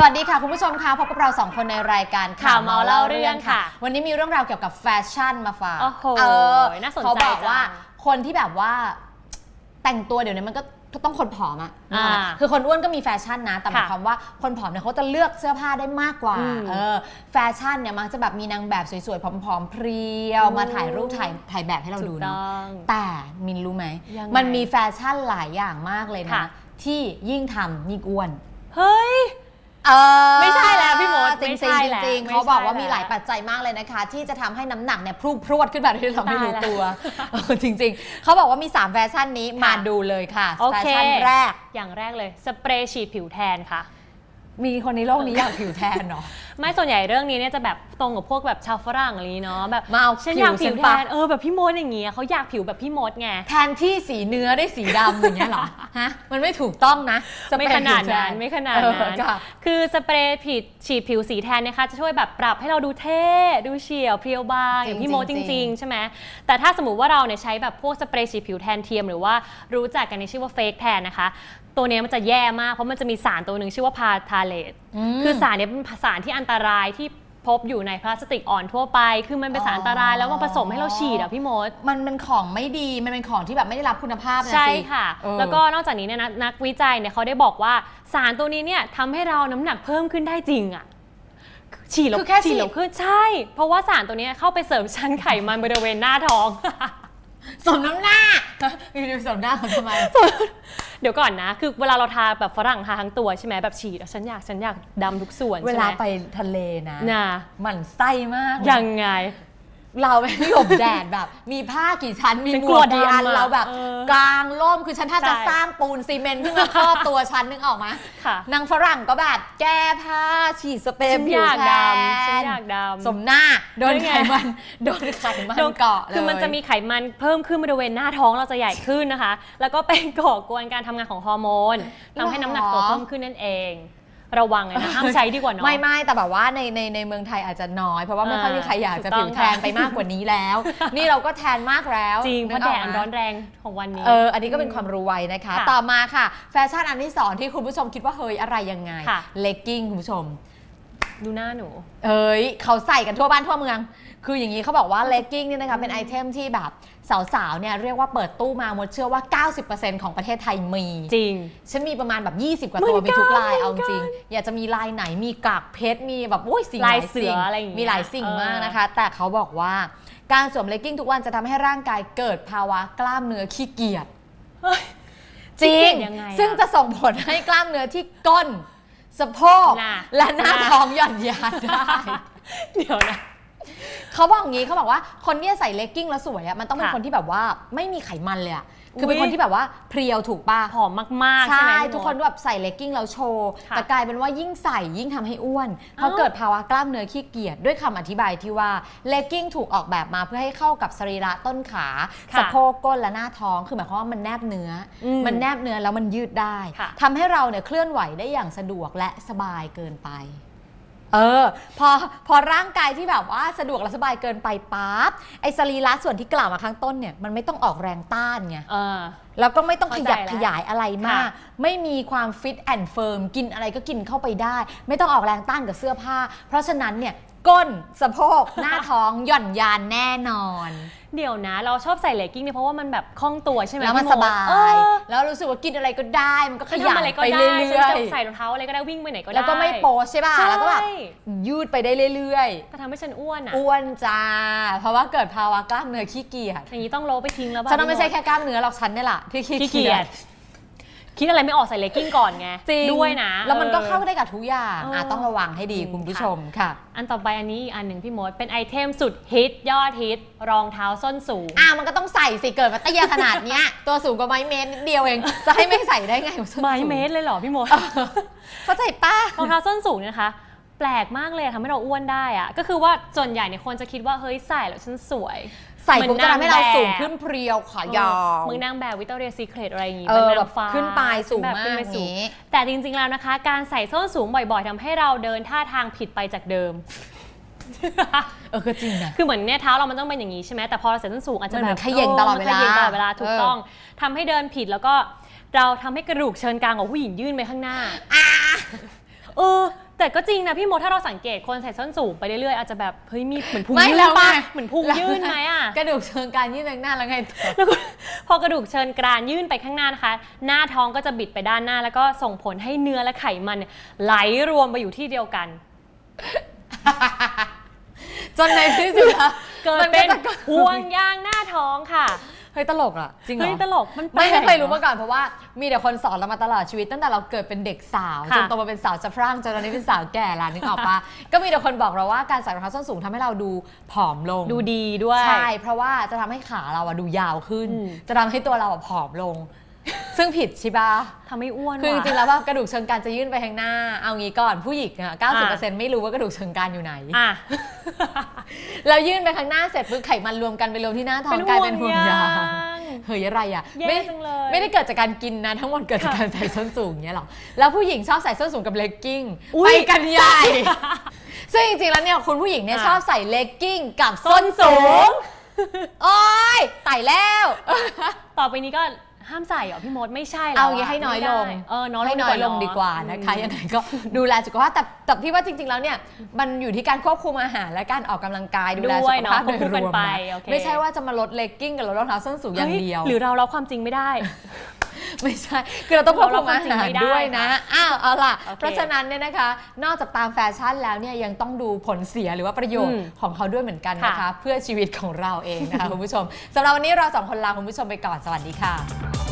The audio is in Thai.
สวัสดีค่ะ คุณผู้ชมคะพบกับเราสองคนในรายการข่าวเมาเล่าเรื่องค่ะ วันนี้มีเรื่องราวเกี่ยวกับแฟชั่นมาฝากโอ้โหเออน่าสนใจเขาบอกว่าจังคนที่แบบว่าแต่งตัวเดี๋ยวนี้มันก็ก็ต้องคนผอมอะอ่าคือคนอ้วนก็มีแฟชั่นนะ แต่หมายค่ะความว่าคนผอมเนี่ยเขาจะเลือกเสื้อผ้าได้มากกว่าอืมเออ แฟชั่นเนี่ยมักจะแบบมีนางแบบสวยๆ ผอมๆ เพรียว มาถ่ายรูปถ่ายถ่ายแบบให้เราถูดูกเนาะต้องแต่มินรู้ไหมยังไงมันมีแฟชั่นหลายอย่างมากเลยนะค่ะที่ยิ่งทำยิ่งอ้วน เฮ้ย เออไม่ใช่แล้วพี่มดจริงไม่ๆใช่จแล้วริงๆไม่เขาบอกว่าใช่มีหลายแล้วปัจจัยมากเลยนะคะ ที่จะทำให้น้ำหนักเนี่ยพรุ่งพรวดขึ้นมาโดยที่เราไม่รู้ตายแล้วตัวเออจริง ๆ เขาบอกว่ามี3แฟชั่นนี้มาดูเลยค่ะโอแฟเค ชั่นแรก อย่างแรกเลยสเปรย์ฉีดผิวแทนค่ะ มีคนในโลกนี้อยากผิวแทนเนาะ ไม่ส่วนใหญ่เรื่องนี้เนี่ยจะแบบตรงกับพวกแบบชาวฝรั่งอะไรนี้เนาะแบบมาเอาฉันผิวอยากผิวฉันแทปะนเออแบบพี่มดอย่างเงี้ยเขาอยากผิวแบบพี่มดไงแทนที่สีเนื้อได้สีดำอย่างเงี้ยเหรอฮะมันไม่ถูกต้องนะสเปรไม่ย์ขนาดผิวแทนั้นไม่ขนาดเออนั้นค่ะคือสเปรย์ผิดฉีดผิวสีแทนนะคะจะช่วยแบบปรับให้เราดูเท่ดูเฉียวเพรียวบางอย่างพี่โมดจจริงๆริง ๆ ใช่ไหมแต่ถ้าสมมติว่าเราเนี่ยใช้แบบพวกสเปรย์ฉีดผิวแทนเทียมหรือว่ารู้จักกันในชื่อว่าเฟกแทนนะคะ ตัวเนี้ยมันจะแย่มาก เพราะมันจะมีสารตัวหนึ่งชื่อว่าพาทาเลตมคือสารเนี้ยเป็นสารที่อันตรายที่พบอยู่ในพลาสติกอ่อนทั่วไป คือมันเป็นสารอันตรายแล้วมาผสมให้เราฉีดอะพี่มด มันเป็นของไม่ดี มันเป็นของที่แบบไม่ได้รับคุณภาพนะใช่สิ ค่ะ เออ แล้วก็นอกจากนี้เนี่ยนะนักวิจัยเนี่ยเขาได้บอกว่าสารตัวนี้เนี่ยทำให้เราน้ำหนักเพิ่มขึ้นได้จริงอะ ฉีดแล้วคือแค่ฉีดฉีด แล้วขึ้นใช่ เพราะว่าสารตัวเนี้ยเข้าไปเสริมชั้นไขมันบริเวณหน้าท้อง สมน้ำหน้าอยู่ๆสมหน้าเขาทำไม เดี๋ยวก่อนนะ คือเวลาเราทาแบบฝรั่งทาทั้งตัวใช่ไหมแบบฉีดอะฉันอยากฉันอยากดำทุกส่วนเวใช่ไหมลาไปทะเลนะน่ะหมันไส้มากยังไง เราไปหลบแดดแบบ มีผ้ากี่ชั้นมีฉันหมกลัววกกี่อันดำอะเราแบบเออกลางร่มคือฉันถ้าจะใช่สร้างปูนซีเมนต์ขึ้นมาครอบตัวฉันนึกออกไหมค่ะนางฝรั่งก็แบบแก้ผ้าฉีดสเปรฉัย์นผิอวยากแทดำฉันนอยากดำสมหน้าโดนด้วยไงไขมันโดนไขมันโดนเกาะเลยคือมันจะมีไขมันเพิ่มขึ้นบริเวณหน้าท้องเราจะใหญ่ขึ้นนะคะ แล้วก็เป็นก่อกวนการทำงานของฮอร์โมนทำให้น้ำหนักตัวเพิ่มขึ้นนั่นเอง ระวังเลยนะห้ามใช้ดีกว่าเนาะไม่ไม่แต่แบบว่าในในในเมืองไทยอาจจะน้อย เพราะว่าไม่ค่อยมีใครอยากจะถูกต้ผิองวแทนค่ะไปมากกว่านี้แล้ว นี่เราก็แทนมากแล้วจริงเพราะกแดอดอกอันไหมร้อนแรงของวันนี้เอออันนี้ก็เป็นความรู้ไว้นะคะค่ะต่อมาค่ะ แฟชั่นอันที่สองที่คุณผู้ชมคิดว่าเฮ้ยอะไรยังไงค่ะเลกกิ้งคุณผู้ชม ดูหน้าหนู เอ้ยเขาใส่กันทั่วบ้านทั่วเมือง คืออย่างนี้เขาบอกว่าเลกกิ้งเนี่ยนะคะเป็นไอเทมที่แบบสาวๆเนี่ยเรียกว่าเปิดตู้มามดเชื่อว่า 90%ของประเทศไทยมี จริง ฉันมีประมาณแบบ 20 กว่าเหมืตัอวนกันมีทุกลายเอาเหมือนกันจริง อยากจะมีลายไหนมีกากเพชรมีแบบโอ้ยสิ่งลายหเสืออะไรอย่างเงี้ยมีหลายสิ่งเออมากนะคะ แต่เขาบอกว่าการสวมเลกกิ้งทุกวันจะทำให้ร่างกายเกิดภาวะกล้ามเนื้อขี้เกียจเฮ้ยจริงขี้เกียจยังไงอะซึ่งจะส่งผลให้กล้ามเนื้อที่ก้น สะโพก น่ะและหน้าน่ะ ท้องหย่อนยานได้ เดี๋ยวนะ เขาบอกงี้เขาบอกว่าคนที่จะใส่เลกกิ้งแล้วสวยอะมันต้องเป็นค่ะ คนที่แบบว่าไม่มีไขมันเลยอะคืออุ๊เป็นยคนที่แบบว่าเพรียวถูกป่ะผอมมากๆ ใช่ใช่ไหมพี่ทุกมดคนแบบใส่เลกกิ้งแล้วโชว์ ค่ะแต่กลายเป็นว่ายิ่งใส่ยิ่งทำให้อ้วนเพราะเอ้าเกิดภาวะกล้ามเนื้อขี้เกียจด้วยคำอธิบายที่ว่าเลกกิ้งถูกออกแบบมาเพื่อให้เข้ากับสรีระต้นขาค่ะสะโพกก้นและหน้าท้องคือหมายความว่ามันแนบเนื้ออมมันแนบเนื้อแล้วมันยืดได้ค่ะ ทำให้เราเนี่ยเคลื่อนไหวได้อย่างสะดวกและสบายเกินไป เออพอพอร่างกายที่แบบว่าสะดวกและสบายเกินไปปั๊บไอ้สรีระส่วนที่กล่าวมาข้างต้นเนี่ยมันไม่ต้องออกแรงต้านไงเออ แล้วก็ไม่ต้องขเข้าใจยับแล้วขยายอะไรมาก ค่ะ ไม่มีความฟิตแอนด์เฟิร์มกินอะไรก็กินเข้าไปได้ ไม่ต้องออกแรงต้านกับเสื้อผ้า เพราะฉะนั้นเนี่ย ก้นสะโพกหน้าท้องหย่อนยานแน่นอน เดี๋ยวนะ เราชอบใส่เลกกิ้งเนี่ยเพราะว่ามันแบบคล่องตัวใช่ไหมแล้วมันพี่สดบาเอยอแล้วรู้สึกว่ากินอะไรก็ได้ มันก็ขฉันยัทำบอะไรก็ไปได้เรื่ฉันอยจะใส่รองเท้าอะไรก็ได้วิ่งไปไหนก็ๆได้ แล้วก็ไม่โป๊ใช่ป่ะใช่แล้วก็แบบยืดไปได้เรื่อยแต่ทำให้ฉันอ้วนอะๆอ้วนจ้าเพราะว่าเกิดภาวะกล้ามเนื้อขี้เกียจอย่างนี้ต้องโลไปทิ้งแล้วป่ะฉันว่าไม่ใช่พี่แค่กล้ามเนื้อหรอกฉันเนี่ยแหละที่ขี้มดขี้เกีเกียยจจ คิดอะไรไม่ออกใส่เลกกิ้งก่อนไงจริงด้วยนะแล้วมันก็ออเข้าได้กับทุกอย่างเอออะต้องระวังให้ดีจริงคุณผู้ค่ะชมค่ะ อันต่อไปอันนี้อีกอันหนึ่งพี่มดเป็นไอเทมสุดฮิตยอดฮิตรองเท้าส้นสูงอะมันก็ต้องใส่สิเกิดมาเตี้ยขนาดเนี้ย ตัวสูงกว่าไม้เมตรนิดเดียวเองจะให้ไม่ใส่ได้ไงส้นสูงไม้เมตรเลยเหรอพี่มดเข้าใจป้ารองเท้าส้นสูงเนี่ยนะคะแปลกมากเลยอะทำให้เราอ้วนได้อะก็คือว่าส่วนใหญ่เนี่ยคนจะคิดว่าเฮ้ยใส่แล้วฉันสวย ใส่ปุ๊บจะทำให้เราเหมือนนางแบบสูงขึ้นเพรียวขายาวมึงนางแบบวิตอเรียซีเครตอะไรอย่างงี้เอเป็นอนาแบงบฟ้าขึ้นไปสูงแบบมาขึ้นกไปสูงนี้แต่จริงๆแล้วนะคะ การใส่ส้นสูงบ่อยๆทำให้เราเดินท่าทางผิดไปจากเดิมเออก็จริงนะคือเหมือนเนี่ยเท้าเรามันต้องเป็นอย่างนี้ใช่ไหมแต่พอเราใส่ส้นสูงอาจจะมันเหมืแบอบนเขย่งตลอดเวลาขย่งตลอดเวลาถูกเออต้องทำให้เดินผิดแล้วก็เราทำให้กระดูกเชิงกรานของผู้หญิงยื่นไปข้างหน้าเออ แต่ก็จริงนะพี่มดถ้าเราสังเกตคนใส่ส้นสูงไปเรื่อยๆอาจจะแบบเฮ้ยมีเหมือนพุงไม่ยื่นแล้วปะไงเหมือนพุงยื่นไหมอะ กระดูกเชิงกรานยื่นไปข้างหน้าแล้วไงต่อ แล้วก็พอกระดูกเชิญกรานยื่นไปข้างหน้านะคะ หน้าท้องก็จะบิดไปด้านหน้า แล้วก็ส่งผลให้เนื้อและไขมันเนี่ยไหลรวมไปอยู่ที่เดียวกัน จนในที่สุดแล้วเกิดมันเป็นก็จะห่วงยางหน้าท้องค่ะ เฮ้ยตลกอะ จริงเหรอ เฮ้ยตลกมันแปลไม่กไม่เคยรู้มาก่อนเพราะว่ามีแต่คนสอนเรามาตลอดชีวิต ตั้งแต่เราเกิดเป็นเด็กสาวค่ะจนโตมาเป็นสาวสะพรั่งจนตอนนี้เป็นสาวแก่ละนึกออกปะก็มีแต่คนบอกเราว่าการใส่รองเท้าส้นสูงทำให้เราดูผอมลง ดูดีด้วย ใช่ เพราะว่าจะทำให้ขาเราอะดูยาวขึ้น อืม จะทำให้ตัวเราอะผอมลง ซึ่งผิดใช่ปะทำให้อ้วนคือจว่ะริงๆแล้วว่ากระดูกเชิงกรานจะยื่นไปข้างหน้า เอางี้ก่อนผู้หญิงอะ90%ไม่รู้ว่ากระดูกเชิงกรานอยู่ไหนอะแล้วยื่นไปข้างหน้าเสร็จปุ๊บไขมันรวมกันไปรวมที่หน้าท้องกลายเป็นห่วงยางเฮ้ยอะไรอะแย่ไม่จังเลยไม่ได้เกิดจากการกินนะทั้งหมดเกิดจากการใส่ส้นสูงเนี้ยหรอแล้วผู้หญิงชอบใส่ส้นสูงกับเลกกิ้งอุ๊ไปยกันใหญ่ซึ่งจริงๆแล้วเนี่ยคุณผู้หญิงเนี่ยอะชอบใส่เลกกิ้งกับส้นสูงโอ้ยไต่แล้ว ต่อไปนี้ก็ ห้ามใส่เหรอพี่มดไม่ใช่แล้วเอางี้ะให้น้อยลงไม่ได้เออน้อยลให้งน้อยลงดีกว่าเอะนะคะอืมยังไงก็ดูแลสุขภาพแต่แต่พี่ว่าจริง ๆ แล้วเนี่ยมันอยู่ที่การควบคุมอาหารและการออกกำลังกายดูแลด้สุวยขเนาะภาพควโดบยคู่รกันวมไปนะโอเคไม่ใช่ว่าจะมาลดเลกกิ้งกับลดรองเท้าส้นสูงอย่างเดียวฮ้หรือเรารับความจริงไม่ได้ ไม่ใช่ คือเราต้องควบคุมอาเราควบคุมหารไม่ได้ด้วยนะ อ้าวเอาล่ะโอเคเพราะฉะนั้นเนี่ยนะคะ นอกจากตามแฟชั่นแล้วเนี่ยยังต้องดูผลเสียหรือว่าประโยชน์อืมของเขาด้วยเหมือนกันนะคะค่ะเพื่อชีวิตของเราเองนะคะคุณผู้ชมสำหรับวันนี้เราสองคนลาคุณผู้ชมไปก่อนสวัสดีค่ะ